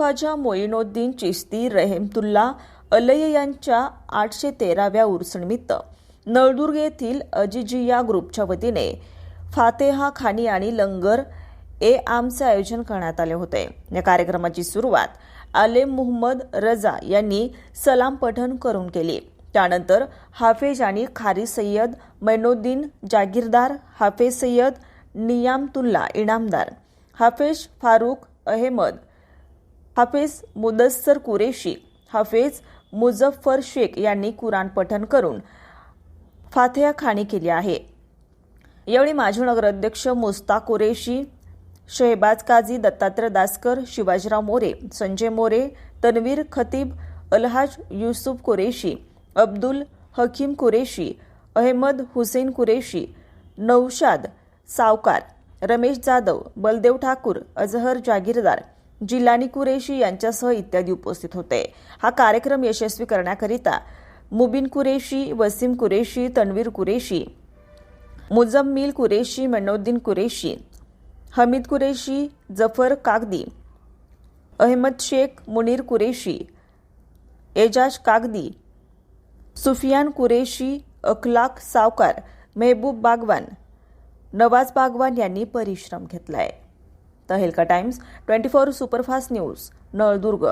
ख्वाजा मोईनोद्दीन चिश्ती रहेमतुल्ला अलय यांच्या आठशे तेराव्या उर्सनिमित्त नळदुर्ग येथील अजिजिया ग्रुपच्या वतीने फातेहा खानी आणि लंगर ए आमचे आयोजन करण्यात आले होते. या कार्यक्रमाची सुरुवात आलेम मुहम्मद रजा यांनी सलाम पठण करून केली. त्यानंतर हाफेज आणि खारी सय्यद मैनुद्दीन जागीरदार हाफेज सय्यद नियामतुल्ला इनामदार हाफेज फारूक अहमद हाफेज मुदस्सर कुरेशी हाफेज मुझफ्फर शेख यांनी कुराण पठण करून फातेहा खाणी केली आहे. यावेळी माजी नगराध्यक्ष मुस्ता कुरेशी शहबाज काझी दत्तात्रय दासकर शिवाजीराव मोरे संजय मोरे तन्वीर खतीब अलहाज युसुफ कुरेशी अब्दुल हकीम कुरेशी अहमद हुसेन कुरेशी नौशाद सावकार रमेश जाधव बलदेव ठाकूर अजहर जागीरदार जिलानी कुरेशी यांच्यासह इत्यादी उपस्थित होते. हा कार्यक्रम यशस्वी करण्याकरिता मुबिन कुरेशी वसीम कुरेशी तन्वीर कुरेशी मुजम्मिल कुरेशी मनोद्दीन कुरेशी हमीद कुरेशी जफर कागदी अहमद शेख मुनीर कुरेशी एजाज कागदी सुफियान कुरेशी अखलाक सावकार मेहबूब बागवान नवाज बागवान यांनी परिश्रम घेतला आहे Tehelka Times twenty four superfast news Naldurg.